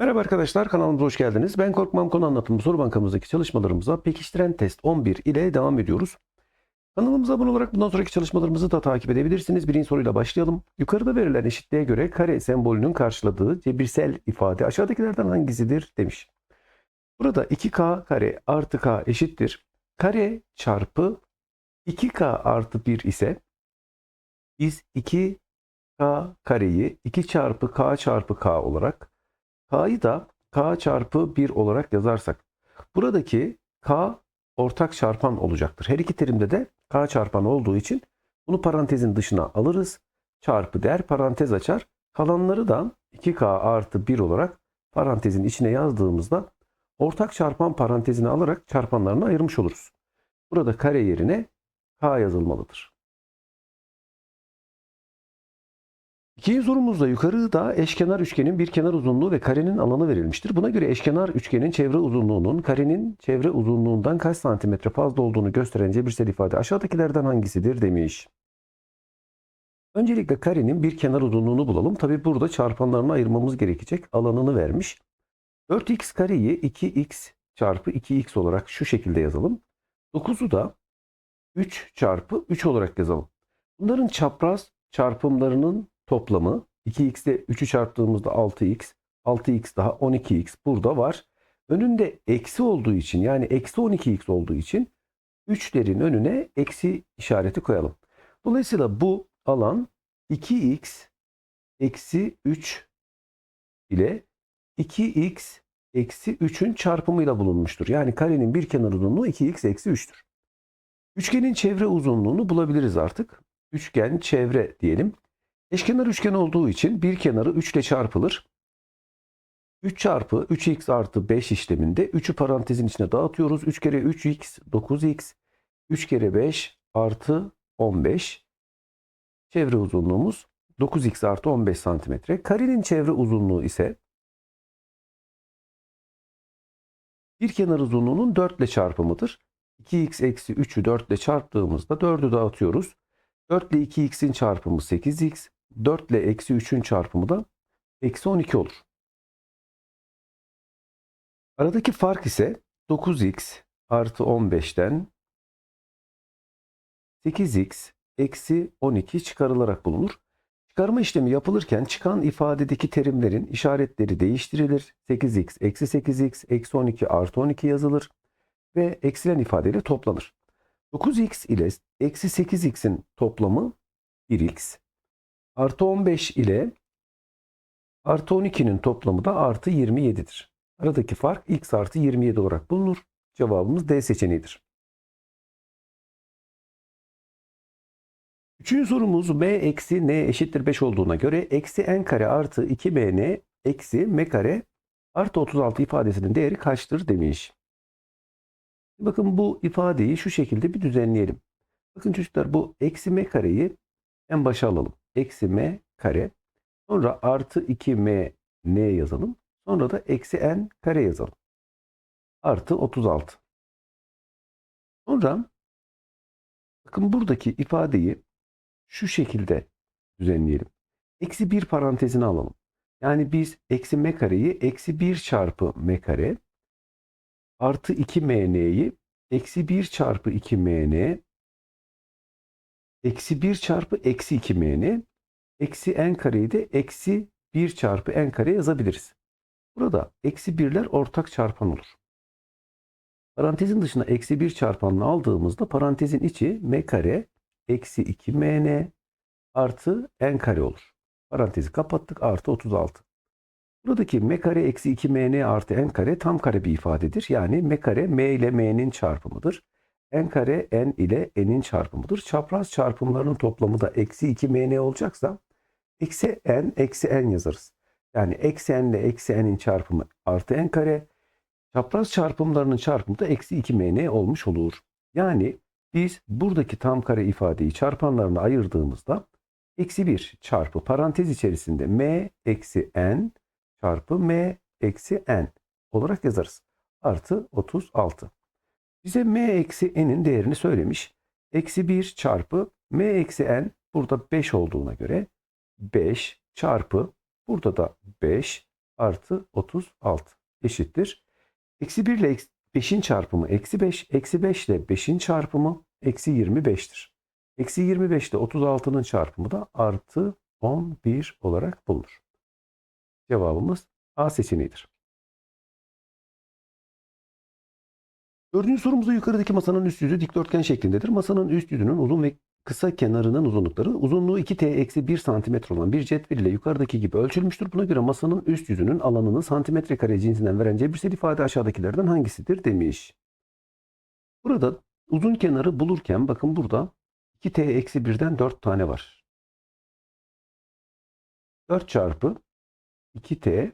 Merhaba arkadaşlar kanalımıza hoş geldiniz. Ben Korkmam Konu Anlatımı soru bankamızdaki çalışmalarımıza pekiştiren test 11 ile devam ediyoruz. Kanalımıza abone olarak bundan sonraki çalışmalarımızı da takip edebilirsiniz. Birinci soruyla başlayalım. Yukarıda verilen eşitliğe göre kare sembolünün karşıladığı cebirsel ifade aşağıdakilerden hangisidir demiş. Burada 2k kare artı k eşittir. Kare çarpı 2k artı 1 ise biz 2k kareyi 2 çarpı k çarpı k olarak K'yı da K çarpı 1 olarak yazarsak buradaki K ortak çarpan olacaktır. Her iki terimde de K çarpan olduğu için bunu parantezin dışına alırız. Çarpı der parantez açar. Kalanları da 2K artı 1 olarak parantezin içine yazdığımızda ortak çarpan parantezini alarak çarpanlarını ayırmış oluruz. Burada kare yerine K yazılmalıdır. İkinci sorumuzda yukarıda eşkenar üçgenin bir kenar uzunluğu ve karenin alanı verilmiştir. Buna göre eşkenar üçgenin çevre uzunluğunun karenin çevre uzunluğundan kaç santimetre fazla olduğunu gösteren cebirsel ifade aşağıdakilerden hangisidir demiş. Öncelikle karenin bir kenar uzunluğunu bulalım. Tabi burada çarpanlarını ayırmamız gerekecek. Alanını vermiş. 4x kareyi 2x çarpı 2x olarak şu şekilde yazalım. 9'u da 3 çarpı 3 olarak yazalım. Bunların çapraz çarpımlarının toplamı 2x ile 3'ü çarptığımızda 6x, 6x daha 12x burada var. Önünde eksi olduğu için yani eksi 12x olduğu için 3'lerin önüne eksi işareti koyalım. Dolayısıyla bu alan 2x eksi 3 ile 2x eksi 3'ün çarpımıyla bulunmuştur. Yani karenin bir kenar uzunluğu 2x eksi 3'tür. Üçgenin çevre uzunluğunu bulabiliriz artık. Üçgen çevre diyelim. Eşkenar üçgen olduğu için bir kenarı 3 ile çarpılır. 3 çarpı 3x artı 5 işleminde 3'ü parantezin içine dağıtıyoruz. 3 kere 3x 9x 3 kere 5 artı 15. Çevre uzunluğumuz 9x artı 15 santimetre. Karenin çevre uzunluğu ise bir kenar uzunluğunun 4 ile çarpımıdır. 2x eksi 3'ü 4 ile çarptığımızda 4'ü dağıtıyoruz. 4 ile 2x'in çarpımı 8x. 4 ile eksi 3'ün çarpımı da eksi 12 olur. Aradaki fark ise 9x artı 15'ten 8x eksi 12 çıkarılarak bulunur. Çıkarma işlemi yapılırken çıkan ifadedeki terimlerin işaretleri değiştirilir. 8x eksi 8x eksi 12 artı 12 yazılır ve eksilen ifadeyle toplanır. 9x ile eksi 8x'in toplamı 1x. Artı 15 ile artı 12'nin toplamı da artı 27'dir. Aradaki fark x artı 27 olarak bulunur. Cevabımız D seçeneğidir. Üçüncü sorumuz m eksi n eşittir 5 olduğuna göre eksi n kare artı 2mn eksi m kare artı 36 ifadesinin değeri kaçtır demiş. Bakın bu ifadeyi şu şekilde bir düzenleyelim. Bakın çocuklar bu eksi m kareyi en başa alalım. Eksi m kare. Sonra artı 2m n yazalım. Sonra da eksi n kare yazalım. Artı 36. Sonra bakın buradaki ifadeyi şu şekilde düzenleyelim. Eksi 1 parantezine alalım. Yani biz eksi m kareyi eksi 1 çarpı m kare artı 2mn'yi eksi 1 çarpı 2mn eksi 1 çarpı eksi 2mn eksi n kareyi de eksi 1 çarpı n kare yazabiliriz. Burada eksi 1'ler ortak çarpan olur. Parantezin dışına eksi 1 çarpanını aldığımızda parantezin içi m kare eksi 2mn artı n kare olur. Parantezi kapattık artı 36. Buradaki m kare eksi 2mn artı n kare tam kare bir ifadedir. Yani m kare m ile m'nin çarpımıdır. n kare n ile n'in çarpımıdır. Çapraz çarpımlarının toplamı da eksi 2mn olacaksa eksi n eksi n yazarız. Yani eksi n ile eksi n'in çarpımı artı n kare. Çapraz çarpımlarının çarpımı da eksi 2mn olmuş olur. Yani biz buradaki tam kare ifadeyi çarpanlarına ayırdığımızda eksi 1 çarpı parantez içerisinde m eksi n çarpı m eksi n olarak yazarız. Artı 36. Bize m eksi n'in değerini söylemiş. Eksi 1 çarpı m eksi n burada 5 olduğuna göre 5 çarpı burada da 5 artı 36 eşittir. Eksi 1 ile 5'in çarpımı eksi 5. Eksi 5 ile 5'in çarpımı eksi 25'tir. Eksi 25 ile 36'nın çarpımı da artı 11 olarak bulunur. Cevabımız A seçeneğidir. Dördüncü sorumuzda yukarıdaki masanın üst yüzü dikdörtgen şeklindedir. Masanın üst yüzünün uzun ve kısa kenarının uzunlukları uzunluğu 2t-1 cm olan bir cetvel ile yukarıdaki gibi ölçülmüştür. Buna göre masanın üst yüzünün alanını santimetre kare cinsinden veren cebirsel ifade aşağıdakilerden hangisidir demiş. Burada uzun kenarı bulurken bakın burada 2t-1'den 4 tane var. 4 çarpı 2t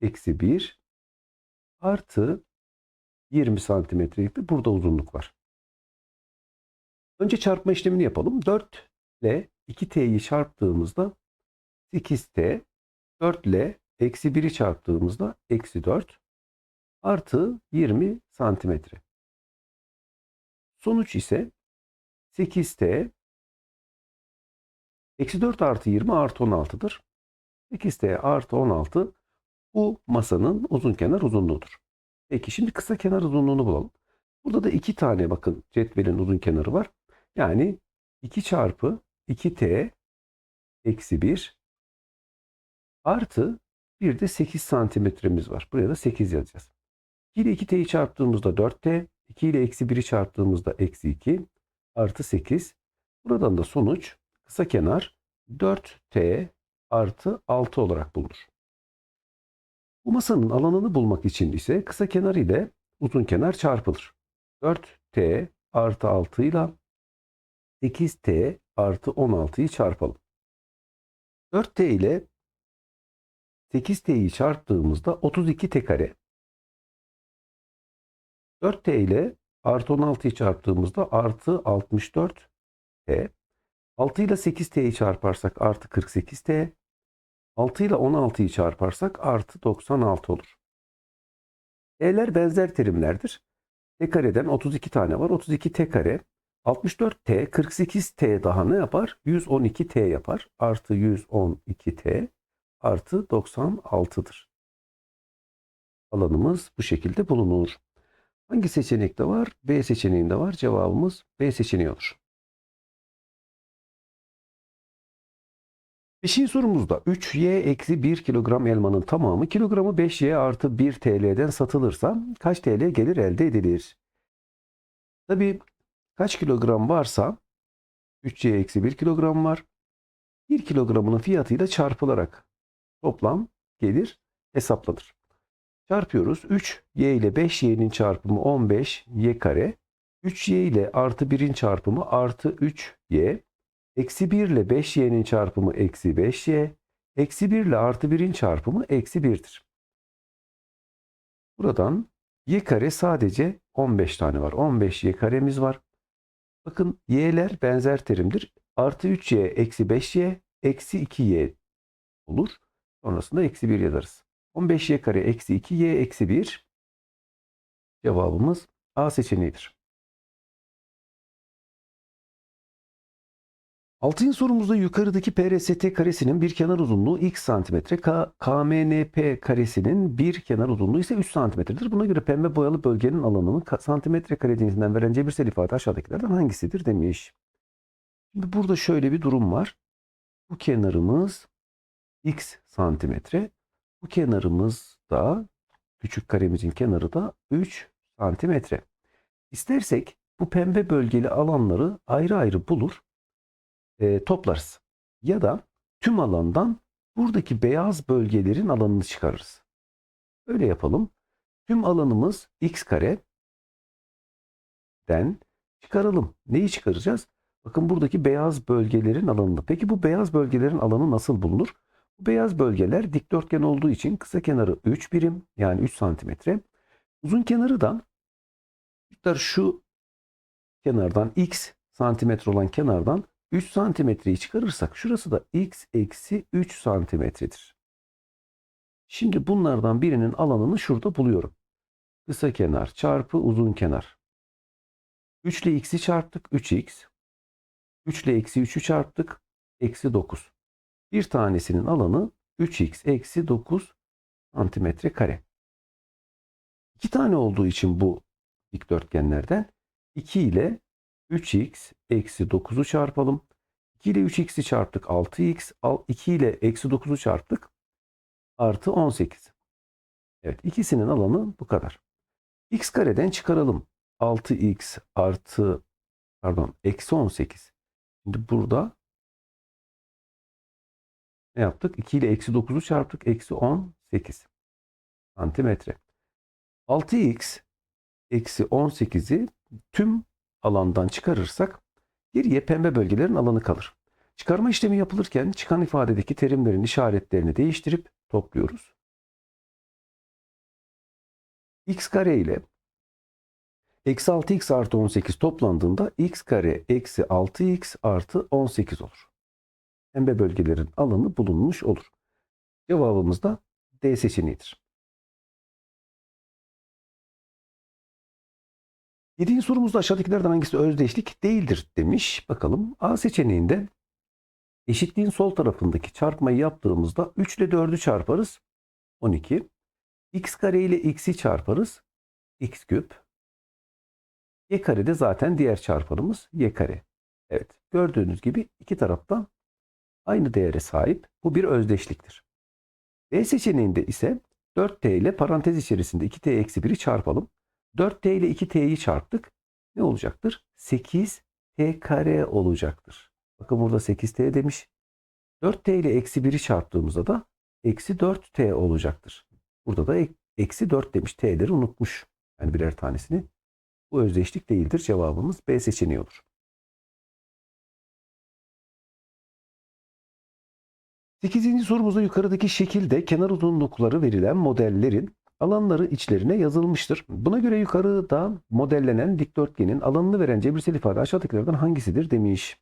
eksi 1 artı 20 santimetrelikte burada uzunluk var. Önce çarpma işlemini yapalım. 4 ile 2t'yi çarptığımızda 8t, 4 ile eksi 1'i çarptığımızda eksi 4 artı 20 santimetre. Sonuç ise 8t eksi 4 artı 20 artı 16'dır. 8t artı 16 bu masanın uzun kenar uzunluğudur. Peki şimdi kısa kenar uzunluğunu bulalım. Burada da iki tane bakın cetvelin uzun kenarı var. Yani 2 çarpı 2t eksi 1 artı bir de 8 santimetremiz var. Buraya da 8 yazacağız. 2 ile 2t'yi çarptığımızda 4t, 2 ile eksi 1'i çarptığımızda eksi 2 artı 8. Buradan da sonuç kısa kenar 4t artı 6 olarak bulunur. Bu masanın alanını bulmak için ise kısa kenar ile uzun kenar çarpılır. 4t artı 6 ile 8t artı 16'yı çarpalım. 4t ile 8t'yi çarptığımızda 32t kare. 4t ile artı 16'yı çarptığımızda artı 64t. 6 ile 8t'yi çarparsak artı 48t. 6 ile 16'yı çarparsak artı 96 olur. T'ler benzer terimlerdir. T kareden 32 tane var. 32 T kare. 64T 48T daha ne yapar? 112T yapar. Artı 112T artı 96'dır. Alanımız bu şekilde bulunur. Hangi seçenekte var? B seçeneğinde var. Cevabımız B seçeneği olur. Beşinci sorumuzda 3y eksi 1 kilogram elmanın tamamı kilogramı 5y artı 1 TL'den satılırsa kaç TL gelir elde edilir? Tabi kaç kilogram varsa 3y eksi 1 kilogram var. 1 kilogramının fiyatıyla çarpılarak toplam gelir hesaplanır. Çarpıyoruz. 3y ile 5y'nin çarpımı 15y kare. 3y ile artı 1'in çarpımı artı 3y. Eksi 1 ile 5y'nin çarpımı eksi 5y. Eksi 1 ile artı 1'in çarpımı eksi 1'dir. Buradan y kare sadece 15 tane var. 15y karemiz var. Bakın y'ler benzer terimdir. Artı 3y eksi 5y eksi 2y olur. Sonrasında eksi 1 yazarız. 15y kare eksi 2y eksi 1 cevabımız A seçeneğidir. Altıncı sorumuzda yukarıdaki PRST karesinin bir kenar uzunluğu x santimetre, K- KMNP karesinin bir kenar uzunluğu ise 3 santimetredir. Buna göre pembe boyalı bölgenin alanını ka- santimetre kare cinsinden veren cebirsel ifade aşağıdakilerden hangisidir demiş. Şimdi burada şöyle bir durum var. Bu kenarımız x santimetre. Bu kenarımız da küçük karemizin kenarı da 3 santimetre. İstersek bu pembe bölgeli alanları ayrı ayrı bulur e, toplarız. Ya da tüm alandan buradaki beyaz bölgelerin alanını çıkarırız. Öyle yapalım. Tüm alanımız x kare den çıkaralım. Neyi çıkaracağız? Bakın buradaki beyaz bölgelerin alanını. Peki bu beyaz bölgelerin alanı nasıl bulunur? Bu beyaz bölgeler dikdörtgen olduğu için kısa kenarı 3 birim yani 3 santimetre. Uzun kenarı da şu kenardan x santimetre olan kenardan 3 santimetreyi çıkarırsak şurası da x eksi 3 santimetredir. Şimdi bunlardan birinin alanını şurada buluyorum. Kısa kenar çarpı uzun kenar. 3 ile x'i çarptık 3x. 3 ile eksi 3'ü çarptık. Eksi 9. Bir tanesinin alanı 3x eksi 9 santimetre kare. İki tane olduğu için bu dikdörtgenlerden 2 ile 3x eksi 9'u çarpalım. 2 ile 3x'i çarptık 6x. al- 2 ile eksi 9'u çarptık. Artı 18. Evet ikisinin alanı bu kadar. x kareden çıkaralım. 6x artı pardon eksi 18. Şimdi burada ne yaptık? 2 ile eksi 9'u çarptık. Eksi 18 santimetre. 6x eksi 18'i tüm alandan çıkarırsak geriye pembe bölgelerin alanı kalır. Çıkarma işlemi yapılırken çıkan ifadedeki terimlerin işaretlerini değiştirip topluyoruz. x kare ile eksi 6x artı 18 toplandığında x kare eksi 6x artı 18 olur. Pembe bölgelerin alanı bulunmuş olur. Cevabımız da D seçeneğidir. Yedinci sorumuzda aşağıdakilerden hangisi özdeşlik değildir demiş. Bakalım A seçeneğinde eşitliğin sol tarafındaki çarpmayı yaptığımızda 3 ile 4'ü çarparız. 12. x kare ile x'i çarparız. x küp. y kare de zaten diğer çarpanımız y kare. Evet gördüğünüz gibi iki tarafta aynı değere sahip. Bu bir özdeşliktir. B seçeneğinde ise 4t ile parantez içerisinde 2t eksi 1'i çarpalım. 4t ile 2t'yi çarptık. Ne olacaktır? 8t kare olacaktır. Bakın burada 8t demiş. 4t ile eksi 1'i çarptığımızda da eksi 4t olacaktır. Burada da ek- eksi 4 demiş. T'leri unutmuş. Yani birer tanesini. Bu özdeşlik değildir. Cevabımız B seçeneği olur. 8. sorumuzda yukarıdaki şekilde kenar uzunlukları verilen modellerin alanları içlerine yazılmıştır. Buna göre yukarıda modellenen dikdörtgenin alanını veren cebirsel ifade aşağıdakilerden hangisidir demiş.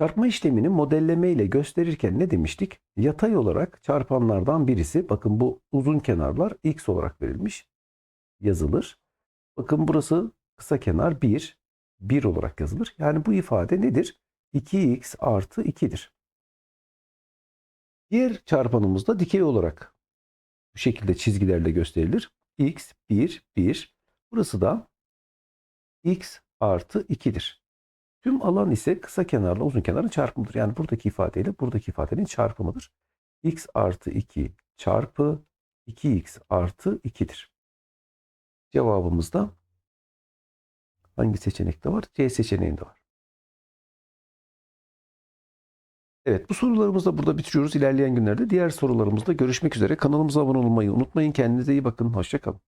Çarpma işlemini modelleme ile gösterirken ne demiştik? Yatay olarak çarpanlardan birisi, bakın bu uzun kenarlar x olarak verilmiş, yazılır. Bakın burası kısa kenar 1, 1 olarak yazılır. Yani bu ifade nedir? 2x artı 2'dir. Diğer çarpanımız da dikey olarak bu şekilde çizgilerle gösterilir. x 1 1. Burası da x artı 2'dir. Tüm alan ise kısa kenarla uzun kenarın çarpımıdır. Yani buradaki ifadeyle buradaki ifadenin çarpımıdır. x artı 2 çarpı 2x artı 2'dir. Cevabımız da hangi seçenekte var? C seçeneğinde var. Evet bu sorularımızı da burada bitiriyoruz. İlerleyen günlerde diğer sorularımızda görüşmek üzere. Kanalımıza abone olmayı unutmayın. Kendinize iyi bakın. Hoşçakalın.